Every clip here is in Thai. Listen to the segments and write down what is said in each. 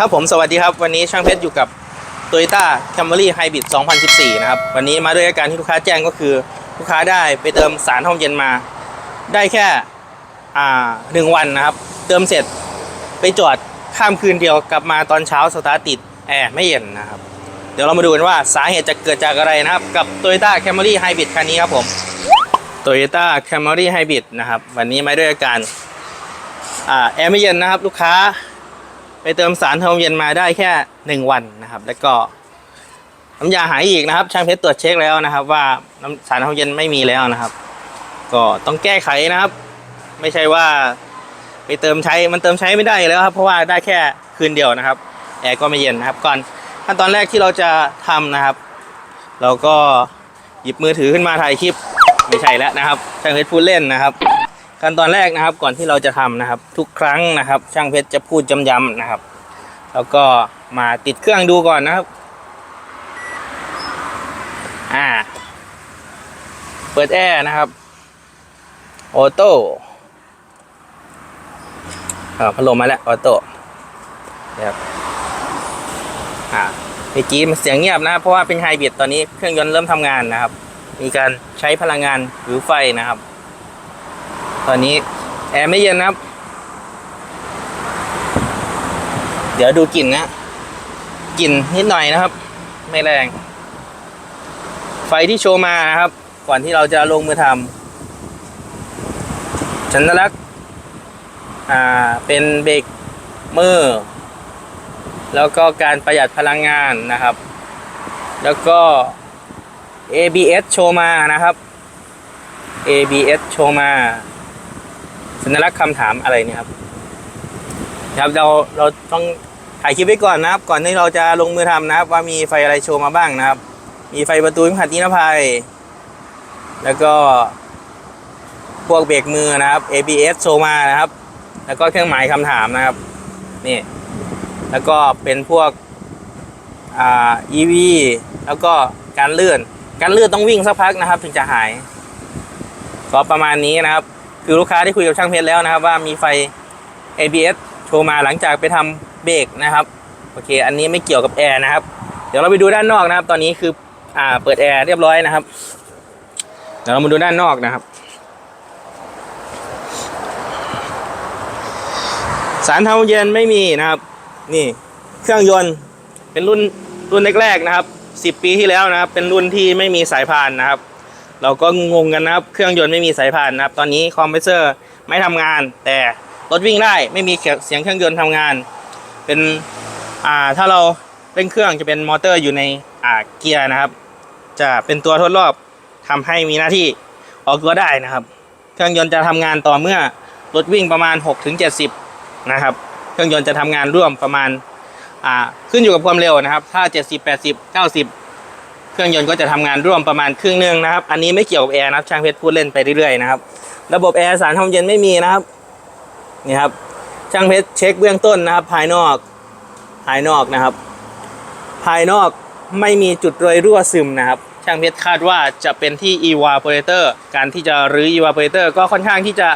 ครับผมสวัสดีครับ วันนี้ช่างเพชรอยู่กับ Toyota Camry Hybrid 2014 นะครับ วันนี้มาด้วยอาการที่ลูกค้าแจ้งก็คือ ลูกค้าได้ไปเติมสารห้องเย็นมา ได้แค่หนึ่งวันนะครับ เติมเสร็จไปจอดข้ามคืนเดียวกลับมาตอนเช้าสตาร์ติดแอร์ไม่เย็นนะครับ เดี๋ยวเรามาดูกันว่าสาเหตุจะเกิดจากอะไรนะครับ กับ Toyota Camry Hybrid คันนี้ครับผม Toyota Camry Hybrid นะครับ วันนี้มาด้วยอาการอแอร์ไม่เย็นนะครับ ลูกค้า ไปเติมสารทำเย็นมาได้แค่หนึ่งวันนะครับ แล้วก็น้ำยาหายอีกนะครับ ช่างเพชรตรวจเช็คแล้วนะครับ ว่าน้ำสารทำเย็นไม่มีแล้วนะครับ ก็ต้องแก้ไขนะครับ ไม่ใช่ว่าไปเติมใช้มันเติมใช้ไม่ได้แล้วครับ เพราะว่าได้แค่คืนเดียวนะครับแอร์ก็ไม่เย็นนะครับ ก่อนขั้นตอนแรกที่เราจะทำนะครับ เราก็หยิบมือถือขึ้นมาถ่ายคลิปไม่ใช่แล้วนะครับช่างเพชรพูดเล่นนะครับ ขั้นตอนแรกนะครับก่อนที่เราจะทำนะครับ ทุกครั้งนะครับ ช่างเพชรจะพูดย้ำๆนะครับ แล้วก็มาติดเครื่องดูก่อนนะครับ อ่า เปิดแอร์นะครับออโต้อ่าพัดลมมาแล้วออโต้นะครับอ่าเมื่อกี้มันเสียงเงียบนะครับเพราะว่าเป็นไฮบริดตอนนี้เครื่องยนต์เริ่มทำงานนะครับ มีการใช้พลังงานหรือไฟนะครับ ตอนนี้แอร์ไม่เย็นนะครับ เดี๋ยวดูกลิ่นนะกลิ่นนิดหน่อยนะครับ ไม่แรง ไฟที่โชว์มานะครับ ก่อนที่เราจะลงมือทำสัญลักษ์อ่าเป็นเบรกมือ แล้วก็การประหยัดพลังงานนะครับ แล้วก็ ABS โชว์มานะครับ ABS โชว์มา สัญลักษณ์คำถามอะไรเนี่ยครับครับเราเราต้องถ่ายคลิปไว้ก่อนนะครับ ก่อนที่เราจะลงมือทำนะครับ ว่ามีไฟอะไรโชว์มาบ้างนะครับ มีไฟประตูพิมหัดนิรภัย แล้วก็พวกเบรกมือนะครับ ABS โชว์มานะครับ แล้วก็เครื่องหมายคำถามนะครับนี่แล้วก็เป็นพวกอ่า EV แล้วก็การเลื่อน การเลื่อนต้องวิ่งสักพักนะครับ ถึงจะหาย ก็ประมาณนี้นะครับ คือลูกค้าที่คุยกับช่างเพชรแล้วนะครับ ว่ามีไฟ ABS โชว์มาหลังจากไปทำเบรกนะครับโอเค อันนี้ไม่เกี่ยวกับแอร์นะครับ เดี๋ยวเราไปดูด้านนอกนะครับ ตอนนี้คืออ่าเปิดแอร์เรียบร้อยนะครับ เดี๋ยวเรามาดูด้านนอกนะครับ สารทำเย็นไม่มีนะครับ นี่เครื่องยนต์เป็นรุ่นรุ่นแรกๆนะครับ 10 ปีที่แล้วนะครับ เป็นรุ่นที่ไม่มีสายพานนะครับ เราก็งงกันนะครับ เครื่องยนต์ไม่มีสายพานนะครับ ตอนนี้คอมเพรสเซอร์ไม่ทำงาน แต่รถวิ่งได้ไม่มีเสียงเครื่องยนต์ทำงาน เป็นอ่าถ้าเราเร่งเครื่องจะเป็นมอเตอร์อยู่ในอ่าเกียร์นะครับ จะเป็นตัวทดรอบทำให้มีหน้าที่ออกตัวได้นะครับ เครื่องยนต์จะทำงานต่อเมื่อรถวิ่งประมาณ6ถึง70 นะครับ เครื่องยนต์จะทำงานร่วมประมาณอ่าขึ้นอยู่กับความเร็วนะครับ ถ้า 70 80 90 เครื่องยนต์ก็จะทำงานร่วมประมาณครึ่งหนึงนะครับ อันนี้ไม่เกี่ยวกับแอร์นะครับช่างเพชรพูดเล่นไปเรื่อยๆนะครับ ระบบแอร์สารทำเย็นไม่มีนะครับ นี่ครับ ช่างเพชรเช็คเบื้องต้นนะครับ ภายนอก ภายนอกนะครับ ภายนอกไม่มีจุดรอยรั่วซึมนะครับ ช่างเพชรคาดว่าจะเป็นที่ evaporator การที่จะรื้อ evaporator ก็ค่อนข้างที่จะ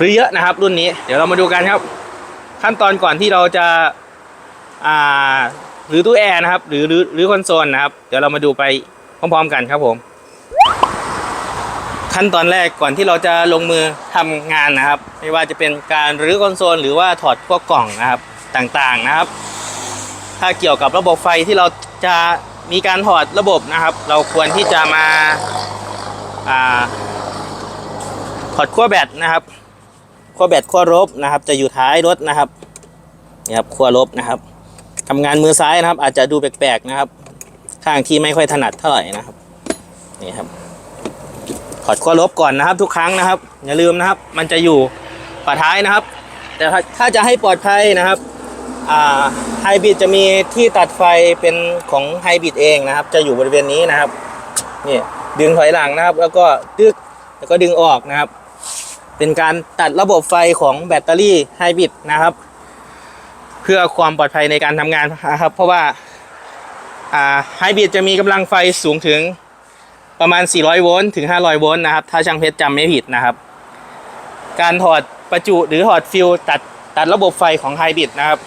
รื้อเยอะนะครับ รุ่นนี้ เดี๋ยวเรามาดูกันครับ ขั้นตอนก่อนที่เราจะอ่า หรือตู้แอร์นะครับ หรือหรือหรือคอนโซลนะครับ เดี๋ยวเรามาดูไปพร้อมๆกันครับผม ขั้นตอนแรกก่อนที่เราจะลงมือทำงานนะครับ ไม่ว่าจะเป็นการรื้อคอนโซลหรือว่าถอดพวกกล่องนะครับต่างๆนะครับ ถ้าเกี่ยวกับระบบไฟที่เราจะมีการถอดระบบนะครับ เราควรที่จะมาอ่าถอดขั้วแบตนะครับขั้วแบตขั้วลบนะครับ จะอยู่ท้ายรถนะครับนี่ครับขั้วลบนะครับ ทำงานมือซ้ายนะครับ อาจจะดูแปลกๆนะครับ ข้างที่ไม่ค่อยถนัดเท่าไหร่นะครับนี่ครับถอดขั้วลบก่อนนะครับ ทุกครั้งนะครับ อย่าลืมนะครับ มันจะอยู่ฝาท้ายนะครับ แต่ถ้าจะให้ปลอดภัยนะครับไฮบริดจะมีที่ตัดไฟเป็นของไฮบริดเองนะครับ จะอยู่บริเวณนี้นะครับนี่ดึงถอยหลังนะครับ แล้วก็ดึกแล้วก็ดึงออกนะครับ เป็นการตัดระบบไฟของแบตเตอรี่ไฮบริดนะครับ พื่อความปลอดภัยในการทำงานนะครับ เพราะว่าไฮบริดจะมีกำลังไฟสูงถึงประมาณ 400 โวลต์ถึง 500 โวลต์นะครับ ถ้าช่างเพชรจำไม่ผิดนะครับ การถอดประจุหรือถอดฟิวตัดตัดระบบไฟของไฮบริดนะครับ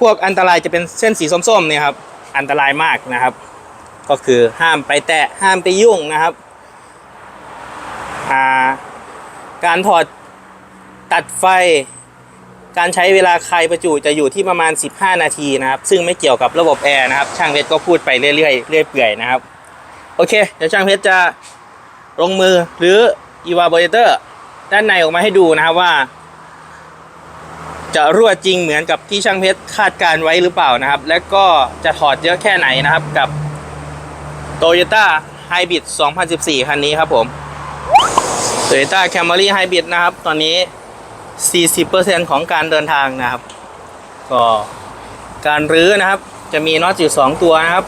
พวกอันตรายจะเป็นเส้นสีส้มๆเนี่ยครับ อันตรายมากนะครับ ก็คือห้ามไปแตะห้ามไปยุ่งนะครับาการถอดตัดไฟ การใช้เวลาคลายประจุจะอยู่ที่ประมาณ 15 นาทีนะครับ ซึ่งไม่เกี่ยวกับระบบแอร์นะครับ ช่างเพชรก็พูดไปเรื่อยๆเรื่อยเปื่อยนะครับ โอเค เดี๋ยวช่างเพชรจะลงมือหรือ evaporator ด้านในออกมาให้ดูนะครับว่า จะรั่วจริงเหมือนกับที่ช่างเพชรคาดการไว้หรือเปล่านะครับ และก็จะถอดเยอะแค่ไหนนะครับกับ Toyota Hybrid 2014 คันนี้ครับผม Toyota Camry Hybrid นะครับ ตอนนี้ 40%ของการเดินทางนะครับ ก็การรื้อนะครับ จะมีน็อตอยู่2ตัวนะครับ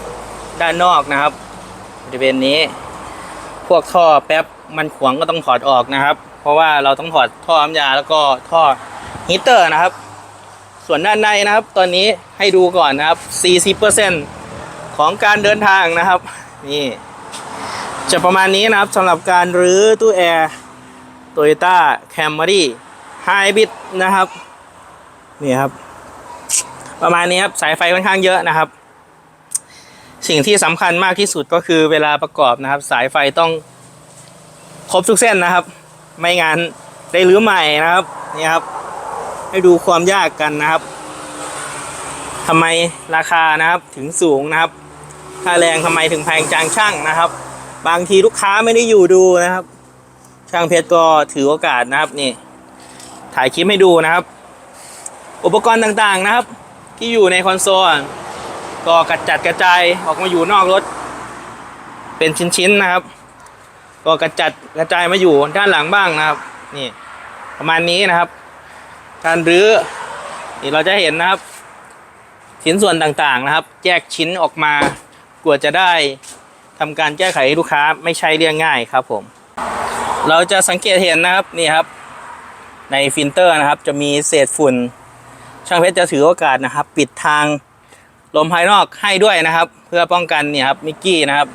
ด้านนอกนะครับบริเวณนี้ พวกท่อแป๊บมันขวางก็ต้องถอดออกนะครับ เพราะว่าเราต้องถอดท่อน้ำยาแล้วก็ท่อฮีเตอร์นะครับ ส่วนด้านในนะครับ ตอนนี้ให้ดูก่อนนะครับ 40%ของการเดินทางนะครับ นี่จะประมาณนี้นะครับสำหรับการรื้อตู้แอร์ Toyota Camry Hybrid นะครับ นี่ครับ ประมาณนี้ครับ สายไฟค่อนข้างเยอะนะครับ สิ่งที่สำคัญมากที่สุดก็คือเวลาประกอบนะครับ สายไฟต้องครบทุกเส้นนะครับ ไม่งั้นได้รื้อใหม่นะครับ นี่ครับ ให้ดูความยากกันนะครับทำไมราคานะครับถึงสูงนะครับค่าแรงทำไมถึงแพงจังช่างนะครับ บางทีลูกค้าไม่ได้อยู่ดูนะครับ ช่างเพชรก็ถือโอกาสนะครับนี่ ถ่ายคลิปให้ดูนะครับ อุปกรณ์ต่างๆนะครับ ที่อยู่ในคอนโซลก็กระจัดกระจายออกมาอยู่นอกรถ เป็นชิ้นๆนะครับ ก็กระจัดกระจายมาอยู่ด้านหลังบ้างนะครับ นี่ ประมาณนี้นะครับ การรื้อนี่เราจะเห็นนะครับ ชิ้นส่วนต่างๆนะครับ แยกชิ้นออกมากว่าจะได้ทำการแก้ไขให้ลูกค้าไม่ใช่เรื่องง่ายครับผม เราจะสังเกตเห็นนะครับนี่ครับ ในฟิลเตอร์นะครับ จะมีเศษฝุ่น ช่างเพชรจะถือโอกาสนะครับ ปิดทางลมภายนอกให้ด้วยนะครับ เพื่อป้องกันเนี่ยครับมิกกี้นะครับ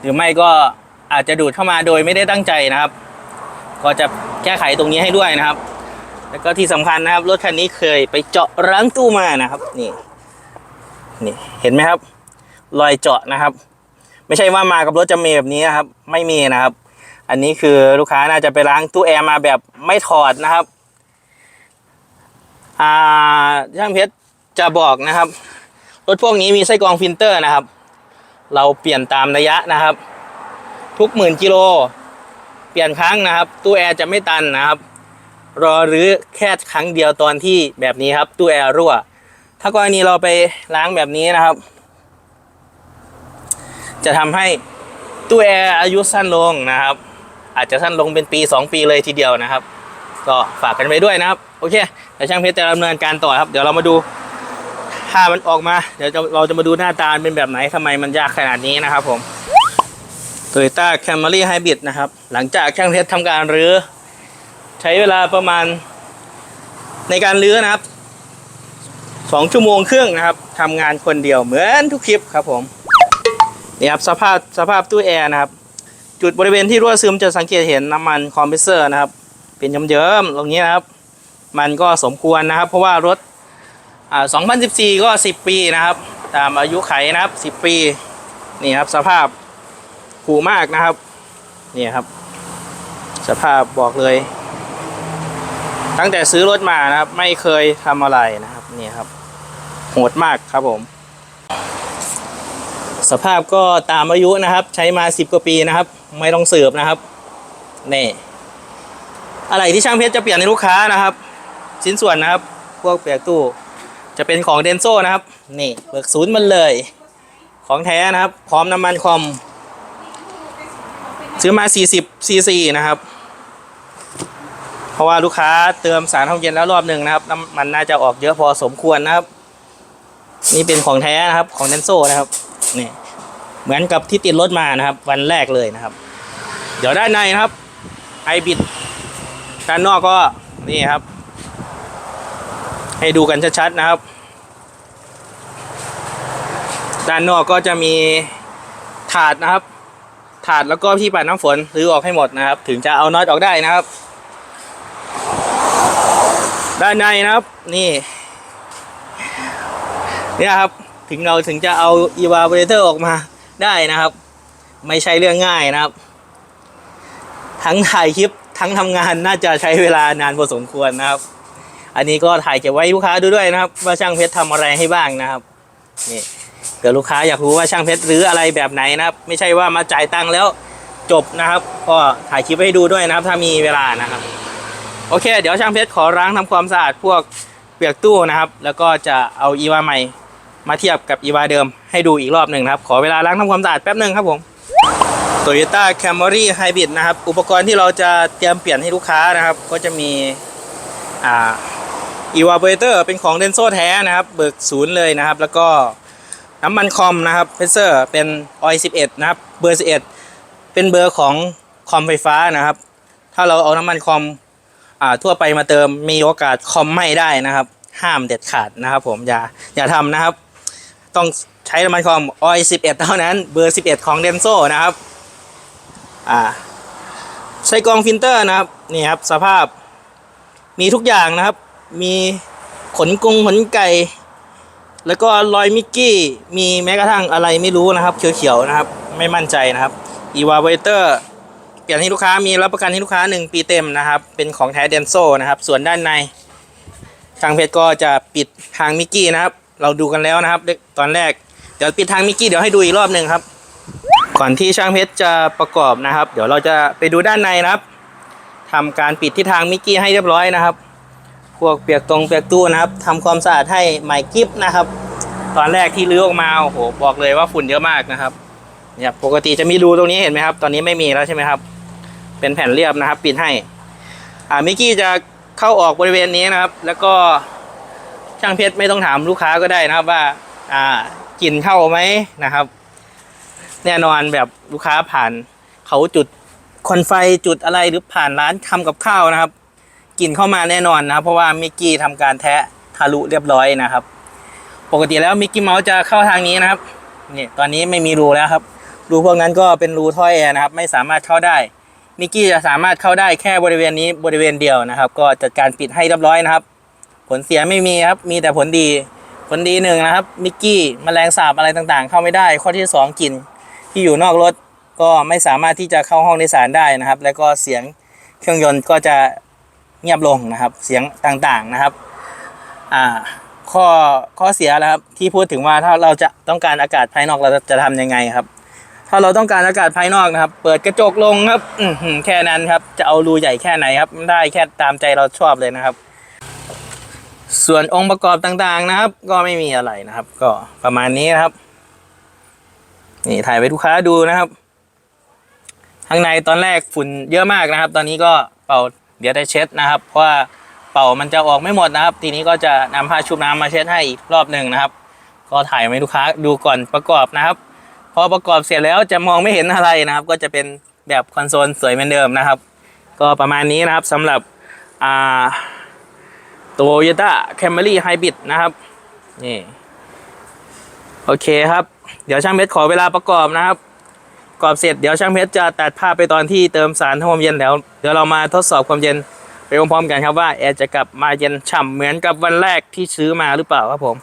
หรือไม่ก็อาจจะดูดเข้ามาโดยไม่ได้ตั้งใจนะครับ ก็จะแก้ไขตรงนี้ให้ด้วยนะครับ แล้วก็ที่สำคัญนะครับรถคันนี้เคยไปเจาะรั้งตู้มานะครับนี่นี่เห็นไหมครับ รอยเจาะนะครับ ไม่ใช่ว่ามากับรถจะมีแบบนี้นะครับ ไม่มีนะครับ อันนี้คือลูกค้าน่าจะไปล้างตู้แอร์มาแบบไม่ถอดนะครับ อ่าช่างเพชรจะบอกนะครับ รถพวกนี้มีไส้กรองฟิลเตอร์นะครับ เราเปลี่ยนตามระยะนะครับ ทุกหมื่นกิโล เปลี่ยนครั้งนะครับ ตู้แอร์จะไม่ตันนะครับ รอหรือแค่ครั้งเดียวตอนที่แบบนี้ครับ ตู้แอร์รั่ว ถ้ากรณีเราไปล้างแบบนี้นะครับ จะทำให้ตู้แอร์อายุสั้นลงนะครับ อาจจะสั้นลงเป็นปี 2 ปีเลยทีเดียวนะครับ ก็ฝากกันไปด้วยนะครับ โอเคเดี๋ยวช่างเพชรจะดำเนินการต่อครับ เดี๋ยวเรามาดูถ้ามันออกมา เดี๋ยวเราจะมาดูหน้าตาเป็นแบบไหนทำไมมันยากขนาดนี้นะครับผม Toyota Camry Hybrid นะครับ หลังจากช่างเพชรทำการรื้อ ใช้เวลาประมาณในการรื้อนะครับสองชั่วโมงครึ่งนะครับทำงานคนเดียวเหมือนทุกคลิปครับผมนี่ครับสภาพสภาพตู้แอร์นะครับ จุดบริเวณที่รั่วซึมจะสังเกตเห็นน้ำมันคอมเพรสเซอร์นะครับ เป็นเยิ้มๆตรงนี้นะครับ มันก็สมควรนะครับ เพราะว่ารถอ่า2014 ก็ 10 ปีนะครับ ตามอายุไขนะครับ 10 ปีนี่ครับสภาพผูมากนะครับนี่ครับ สภาพบอกเลย ตั้งแต่ซื้อรถมานะครับ ไม่เคยทำอะไรนะครับนี่ครับโหดมากครับผมสภาพก็ตามอายุนะครับ ใช้มา 10 กว่าปีนะครับ ไม่ต้องสืบนะครับนี่อะไรที่ช่างเพชรจะเปลี่ยนในลูกค้านะครับ ชิ้นส่วนนะครับ พวกเปลือกตู้จะเป็นของเดนโซนะครับนี่เบิกศูนย์มันเลย ของแท้นะครับ พร้อมน้ำมันคอม ซื้อมา 40ซีซีนะครับ เพราะว่าลูกค้าเติมสารห้องเย็นแล้วรอบหนึ่งนะครับน้ำมันน่าจะออกเยอะพอสมควรนะครับ นี่เป็นของแท้นะครับของเดนโซนะครับนี่เหมือนกับที่ติดรถมานะครับ วันแรกเลยนะครับ เดี๋ยวด้านในนะครับไอบิดด้านนอกก็นี่ครับ ให้ดูกันชัดๆนะครับ ด้านนอกก็จะมีถาดนะครับ ถาดแล้วก็ที่ปัดน้ำฝนรื้อออกให้หมดนะครับ ถึงจะเอาน็อตออกได้นะครับ ด้านในนะครับนี่เนี่ยครับถึงเราถึงจะเอา evaporator ออกมาได้นะครับ ไม่ใช่เรื่องง่ายนะครับ ทั้งถ่ายคลิปทั้งทำงานน่าจะใช้เวลานานพอสมควรนะครับ อันนี้ก็ถ่ายเก็บไว้ลูกค้าดูด้วยนะครับ ว่าช่างเพชรทำอะไรให้บ้างนะครับนี่เดี๋ยวลูกค้าอยากรู้ว่าช่างเพชรหรืออะไรแบบไหนนะครับ ไม่ใช่ว่ามาจ่ายตังค์แล้วจบนะครับ ก็ถ่ายคลิปไว้ให้ดูด้วยนะครับ ถ้ามีเวลานะครับ โอเค เดี๋ยวช่างเพชรขอล้างทำความสะอาดพวกเปียกตู้นะครับ แล้วก็จะเอาอีวาใหม่มาเทียบกับอีวาเดิมให้ดูอีกรอบหนึ่งนะครับ ขอเวลาล้างทำความสะอาดแป๊บหนึ่งครับผม Toyota Camry Hybrid นะครับ อุปกรณ์ที่เราจะเตรียมเปลี่ยนให้ลูกค้านะครับ ก็จะมีอ่า evaporator เป็นของ Denso แท้นะครับ เบิกศูนย์เลยนะครับ แล้วก็น้ำมันคอมนะครับเพเซอร์เป็น oil 11 นะครับ เบอร์ 11 เป็นเบอร์ของคอมไฟฟ้านะครับ ถ้าเราเอาน้ำมันคอมอ่าทั่วไปมาเติมมีโอกาสคอมไหม้ได้นะครับ ห้ามเด็ดขาดนะครับ ผมอย่าอย่าทำนะครับ ต้อง ใช้น้ำมันคอม oil 11 เท่านั้น เบอร์ 11 ของ Denso นะครับ อ่า ใช้กรองฟิลเตอร์นะครับ นี่ครับ สภาพ มีทุกอย่างนะครับ มีขนกงขนไก่ แล้วก็รอยมิกกี้ มีแม้กระทั่งอะไรไม่รู้นะครับ เขียวๆนะครับ ไม่มั่นใจนะครับ e v a p o r a t o r เปลี่ยนให้ลูกค้ามีรับประกันให้ลูกค้า 1 ปีเต็มนะครับ เป็นของแท้เดนโซนะครับ ส่วนด้านใน ทางเพจก็จะปิดทางมิกกี้นะครับ เราดูกันแล้วนะครับ ตอนแรก เดี๋ยวปิดทางมิกกี้เดี๋ยวให้ดูอีกรอบหนึ่งครับ ก่อนที่ช่างเพชรจะประกอบนะครับ เดี๋ยวเราจะไปดูด้านในนะครับทำการปิดที่ทางมิกกี้ให้เรียบร้อยนะครับ พวกเปียกตรงเปียกตู้นะครับทำความสะอาดให้ใหม่กิฟนะครับ ตอนแรกที่ลื้อออกมาโอ้โหบอกเลยว่าฝุ่นเยอะมากนะครับเนี่ยปกติจะมีรูตรงนี้เห็นไหมครับ ตอนนี้ไม่มีแล้วใช่ไหมครับ เป็นแผ่นเรียบนะครับ ปิดให้ อ่ามิกกี้จะเข้าออกบริเวณนี้นะครับ แล้วก็ช่างเพชรไม่ต้องถามลูกค้าก็ได้นะครับว่า อ่า กลิ่นเข้าไหมนะครับ แน่นอนแบบลูกค้าผ่านเขาจุดควันไฟจุดอะไรหรือผ่านร้านทำกับข้าวนะครับกลิ่นเข้ามาแน่นอนนะครับ เพราะว่ามิกกี้ทำการแทะทะลุเรียบร้อยนะครับ ปกติแล้วมิกกี้เมาส์จะเข้าทางนี้นะครับนี่ตอนนี้ไม่มีรูแล้วครับรูพวกนั้นก็เป็นรูท่อแอร์นะครับ ไม่สามารถเข้าได้มิกกี้จะสามารถเข้าได้แค่บริเวณนี้บริเวณเดียวนะครับ ก็จัดการปิดให้เรียบร้อยนะครับ ผลเสียไม่มีครับ มีแต่ผลดี ผลดีหนึ่งนะครับ มิกกี้มแมลงสาบอะไรต่างๆ เข้าไม่ได้ ข้อที่สองกลิ่นที่อยู่นอกรถก็ไม่สามารถที่จะเข้าห้องโดยสารได้นะครับ แล้วก็เสียงเครื่องยนต์ก็จะเงียบลงนะครับ เสียงต่างๆนะครับอ่าข้อข้อเสียแล้วครับที่พูดถึงว่าถ้าเราจะต้องการอากาศภายนอกเราจะทำยังไงครับ ถ้าเราต้องการอากาศภายนอกนะครับ เปิดกระจกลงครับอแค่นั้นครับ จะเอารูใหญ่แค่ไหนครับ ได้แค่ตามใจเราชอบเลยนะครับ ส่วนองค์ประกอบต่างๆนะครับ ก็ไม่มีอะไรนะครับ ก็ประมาณนี้นะครับ นี่ถ่ายไปลูกค้าดูนะครับข้างในตอนแรกฝุ่นเยอะมากนะครับ ตอนนี้ก็เป่าเดี๋ยวได้เช็ดนะครับ เพราะว่าเป่ามันจะออกไม่หมดนะครับ ทีนี้ก็จะนำผ้าชุบน้ำมาเช็ดให้อีกรอบหนึ่งนะครับ ก็ถ่ายให้ลูกค้าดูก่อนประกอบนะครับ พอประกอบเสร็จแล้วจะมองไม่เห็นอะไรนะครับ ก็จะเป็นแบบคอนโซลสวยเหมือนเดิมนะครับ ก็ประมาณนี้นะครับสำหรับอ่า Toyota Camry Hybrid นะครับ นี่ โอเคครับ เดี๋ยวช่างเพชรขอเวลาประกอบนะครับประกอบเสร็จเดี๋ยวช่างเพชรจะตัดภาพไปตอนที่เติมสารทำความเย็นแล้วเดี๋ยวเรามาทดสอบความเย็นไปพร้อมๆกันครับว่าแอร์จะกลับมาเย็นฉ่ำเหมือนกับวันแรกที่ซื้อมาหรือเปล่าครับผม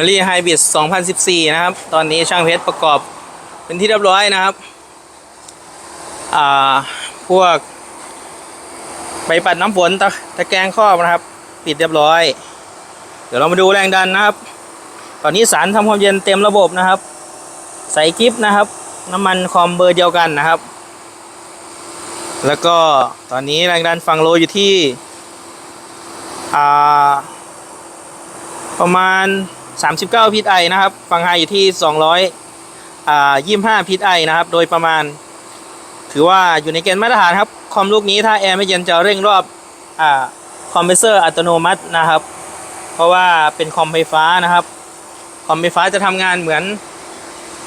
Camry Hybrid 2014 นะครับ ตอนนี้ช่างเพชรประกอบเป็นที่เรียบร้อยนะครับ อ่า พวกใบปัดน้ำฝนตะตะแกรงครอบนะครับ ปิดเรียบร้อย เดี๋ยวเรามาดูแรงดันนะครับ ตอนนี้สารทำความเย็นเต็มระบบนะครับ ใส่กิฟนะครับ น้ำมันคอมเบอร์เดียวกันนะครับ แล้วก็ตอนนี้แรงดันฝั่งโลอยู่ที่ อ่าประมาณ 39พิษไอนะครับฝั่งไฮอยู่ที่ 200อ่า25พิษไอนะครับ โดยประมาณ ถือว่าอยู่ในเกณฑ์มาตรฐานครับ คอมลูกนี้ถ้าแอร์ไม่เย็นจะเร่งรอบอ่าคอมเพรสเซอร์อัตโนมัตินะครับ เพราะว่าเป็นคอมไฟฟ้านะครับ คอมไฟฟ้าจะทำงานเหมือน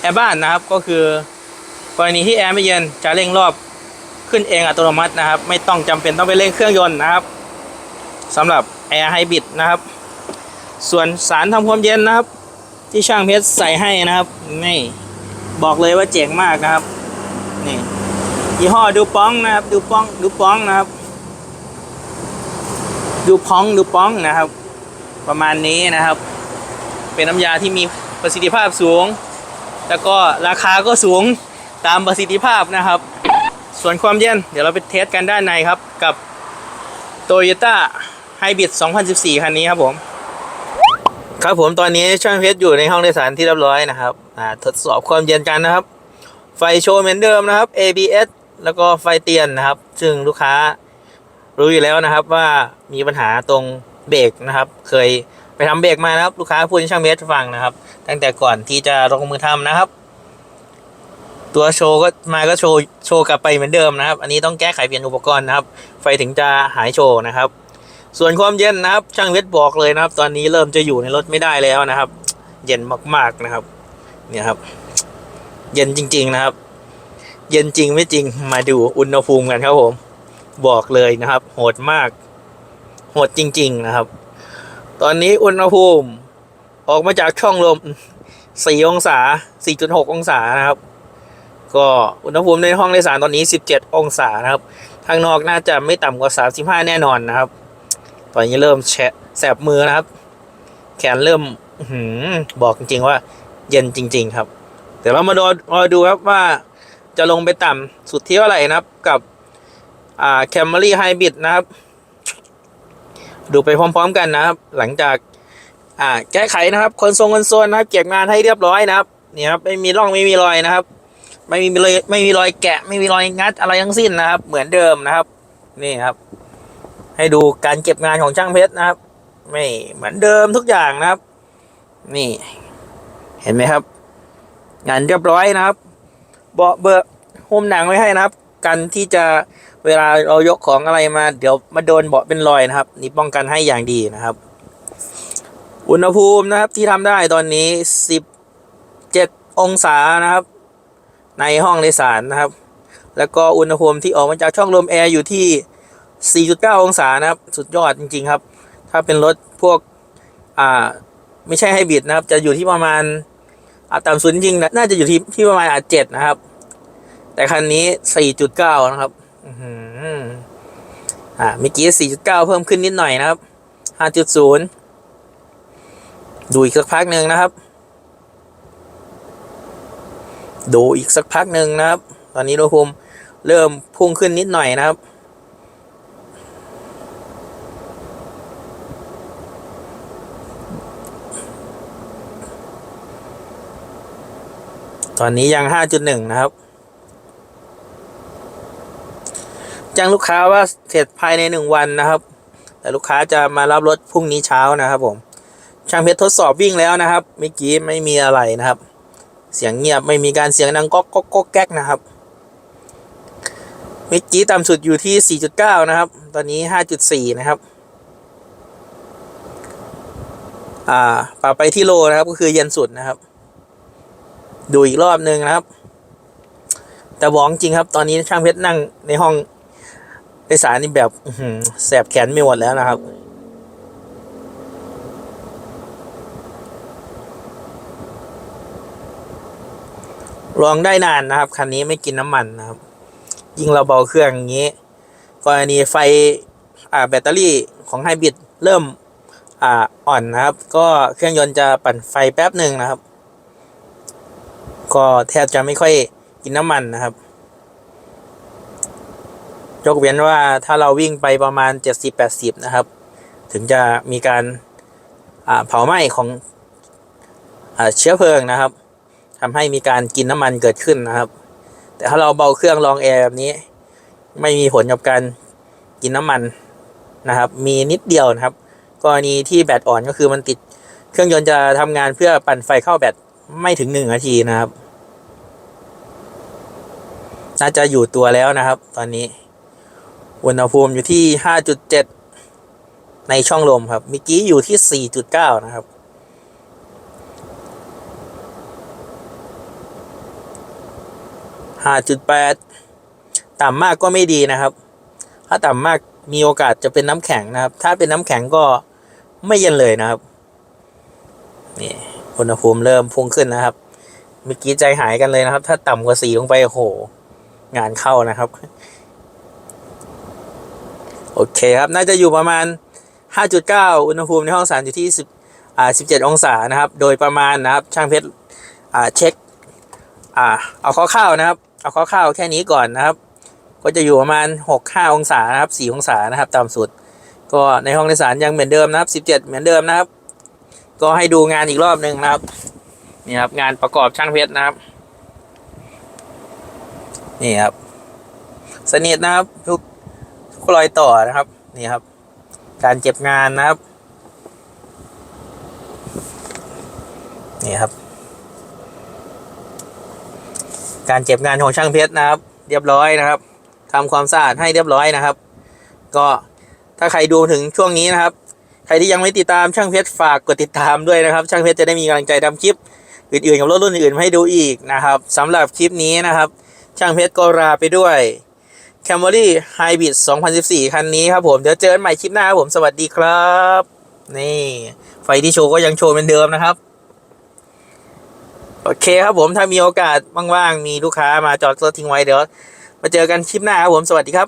แอร์บ้านนะครับ ก็คือกรณีที่แอร์ไม่เย็นจะเร่งรอบขึ้นเองอัตโนมัตินะครับ ไม่ต้องจำเป็นต้องไปเร่งเครื่องยนต์นะครับสำหรับแอร์ไฮบริดนะครับ ส่วนสารทำความเย็นนะครับ ที่ช่างเพชรใส่ให้นะครับนี่บอกเลยว่าเจ๋งมากนะครับนี่ยี่ห้อดูป้องนะครับ ดูป้องดูป้องนะครับ ดูพ้องดูป้องนะครับ ประมาณนี้นะครับ เป็นน้ำยาที่มีประสิทธิภาพสูง แล้วก็ราคาก็สูงตามประสิทธิภาพนะครับ ส่วนความเย็นเดี๋ยวเราไปเทสกันด้านในครับกับ Toyota Hybrid 2014 คันนี้ครับผม ครับผมตอนนี้ช่างเพชรอยู่ในห้องโดยสารที่เรียบร้อยนะครับอ่าทดสอบความเย็นกันนะครับ ไฟโชว์เหมือนเดิมนะครับ ABS แล้วก็ไฟเตือนนะครับ ซึ่งลูกค้ารู้อยู่แล้วนะครับว่ามีปัญหาตรงเบรกนะครับ เคยไปทำเบรกมานะครับ ลูกค้าพูดให้ช่างเพชรฟังนะครับ ตั้งแต่ก่อนที่จะลงมือทำนะครับ ตัวโชว์ก็มาก็โชว์โชว์กลับไปเหมือนเดิมนะครับ อันนี้ต้องแก้ไขเปลี่ยนอุปกรณ์นะครับ ไฟถึงจะหายโชว์นะครับ ส่วนความเย็นนะครับช่างเพชรบอกเลยนะครับ ตอนนี้เริ่มจะอยู่ในรถไม่ได้แล้วนะครับ เย็นมากๆนะครับ เนี่ยครับ เย็นจริง ๆนะครับ เย็นจริงไม่จริงมาดูอุณหภูมิกันครับผม บอกเลยนะครับ โหดมาก โหดจริง ๆนะครับ ตอนนี้อุณหภูมิ ออกมาจากช่องลม4องศา4.6องศานะครับ ก็อุณหภูมิในห้องโดยสารตอนนี้17องศานะครับข้างนอกน่าจะไม่ต่ำกว่า35แน่นอนนะครับ ตอนนี้เริ่มแฉะแสบมือนะครับ แขนเริ่มหืบอกจริงๆว่า เย็นจริง ๆ ครับ เดี๋ยวเรามาดูรอดูครับว่าจะลงไปต่ำสุดที่เท่าไหร่นะครับกับอ่าแคมเ r รี่ไฮบริดนะครับ ดูไปพร้อม ๆ กันนะครับ หลังจากอ่าแก้ไขนะครับคอนโซลคอนโซลนะครับ เก็บงานให้เรียบร้อยนะครับนี่ครับไม่มีร่องไม่มีรอยนะครับ ไม่มีรอยไม่มีรอยแกะ ไม่มีรอยงัดอะไรทั้งสิ้นนะครับ เหมือนเดิมนะครับ นี่ครับ ให้ดูการเก็บงานของช่างเพชรนะครับ ไม่เหมือนเดิมทุกอย่างนะครับ นี่ เห็นไหมครับ งานเรียบร้อยนะครับ เบาะเบอร์หุ้มหนังไว้ให้นะครับ กันที่จะเวลาเรายกของอะไรมา เดี๋ยวมาโดนเบาะเป็นรอยนะครับ นี่ป้องกันให้อย่างดีนะครับ อุณหภูมินะครับที่ทำได้ตอนนี้17องศานะครับ ในห้องโดยสารนะครับ แล้วก็อุณหภูมิที่ออกมาจากช่องลมแอร์อยู่ที่ 4.9 องศานะครับ สุดยอดจริง ๆ ครับ ถ้าเป็นรถพวก อ่า ไม่ใช่ไฮบริดนะครับ จะอยู่ที่ประมาณอ่าต่ำสุดจริงๆน่าจะอยู่ที่ที่ประมาณอะเจ็ดนะครับ แต่คันนี้ 4.9 นะครับอือหืออ่าเมื่อกี้ 4.9 เพิ่มขึ้นนิดหน่อยนะครับ 5.0 ดูอีกสักพักหนึ่งนะครับ ดูอีกสักพักหนึ่งนะครับ ตอนนี้อุณหภูมิเริ่มพุ่งขึ้นนิดหน่อยนะครับ อนนี้ยัง5.1นะครับแจ้งลูกค้าว่าเสร็จภายในหนึ่งวันนะครับ แต่ลูกค้าจะมารับรถพรุ่งนี้เช้านะครับ ผม ช่างเพชรทดสอบวิ่งแล้วนะครับเมื่อกี้ไม่มีอะไรนะครับ เสียงเงียบไม่มีการเสียงดังก๊อกก๊อกก๊อกแก๊กนะครับเมื่อกี้ต่ำสุดอยู่ที่ 4.9 นะครับ ตอนนี้ 5.4 นะครับ อ่าปรับไปที่โลนะครับ ก็คือเย็นสุดนะครับ ดูอีกรอบหนึ่งนะครับ แต่บอกจริงครับ ตอนนี้ช่างเพชรนั่งในห้องโดยสารนี่แบบแสบแขนไม่หมดแล้วนะครับ ลองได้นานนะครับ คันนี้ไม่กินน้ำมันนะครับ ยิ่งเราเบาเครื่องอย่างนี้กรณีไฟแบตเตอรี่ของไฮบริดเริ่มอ่อ่อนนะครับ ก็เครื่องยนต์จะปั่นไฟแป๊บหนึ่งนะครับ ก็แทบจะไม่ค่อยกินน้ำมันนะครับยกเว้นว่าถ้าเราวิ่งไปประมาณ 70-80 นะครับ ถึงจะมีการเผาไหม้ของอเชื้อเพลิงนะครับทำให้มีการกินน้ำมันเกิดขึ้นนะครับ แต่ถ้าเราเบาเครื่องรองแอร์แบบนี้ ไม่มีผลกับการกินน้ำมันนะครับ มีนิดเดียวนะครับ กรณีที่แบตอ่อนก็คือมันติด เครื่องยนต์จะทำงานเพื่อปั่นไฟเข้าแบตไม่ถึงหนึ่งนาทีนะครับ น่าจะอยู่ตัวแล้วนะครับ ตอนนี้ อุณหภูมิอยู่ที่ 5.7 ในช่องลมครับเมื่อกี้อยู่ที่ 4.9 นะครับ 5.8 ต่ำมากก็ไม่ดีนะครับ ถ้าต่ำมากมีโอกาสจะเป็นน้ำแข็งนะครับ ถ้าเป็นน้ำแข็งก็ไม่เย็นเลยนะครับ นี่อุณหภูมิเริ่มพุ่งขึ้นนะครับ เมื่อกี้ใจหายกันเลยนะครับ ถ้าต่ำกว่าสี่ลงไปโอ้โห งานเข้านะครับ โอเคครับ น่าจะอยู่ประมาณ 5.9 อุณหภูมิในห้องสารอยู่ที่10อ่า17 องศานะครับ โดยประมาณนะครับ ช่างเพชรอ่าเช็คอ่าเอาคร่าวๆนะครับ เอาคร่าวๆแค่นี้ก่อนนะครับ ก็จะอยู่ประมาณ 6-5 องศานะครับ 4 องศานะครับตามสุด ก็ในห้องโดยสารยังเหมือนเดิมนะครับ 17 เหมือนเดิมนะครับ ก็ให้ดูงานอีกรอบหนึ่งนะครับ นี่ครับงานประกอบช่างเพชรนะครับ นี่ครับ สนิทนะครับ ทุกทุกรอยต่อนะครับ นี่ครับ การเจ็บงานนะครับ นี่ครับ การเจ็บงานของช่างเพชรนะครับ เรียบร้อยนะครับทำความสะอาดให้เรียบร้อยนะครับ ก็ถ้าใครดูถึงช่วงนี้นะครับ ใครที่ยังไม่ติดตามช่างเพชรฝากกดติดตามด้วยนะครับ ช่างเพชรจะได้มีกำลังใจทำคลิป อื่นๆกับรถรุ่นอื่นให้ดูอีกนะครับสำหรับคลิปนี้นะครับ ช่างเพชรก็ลาไปด้วย Camry Hybrid 2014 คันนี้ครับผม เดี๋ยวเจอกันใหม่คลิปหน้าครับผม สวัสดีครับ นี่ ไฟที่โชว์ก็ยังโชว์เป็นเดิมนะครับ โอเคครับผมถ้ามีโอกาสว่างๆ มีลูกค้ามาจอดรถทิ้งไว้เดี๋ยว มาเจอกันคลิปหน้าครับผม สวัสดีครับ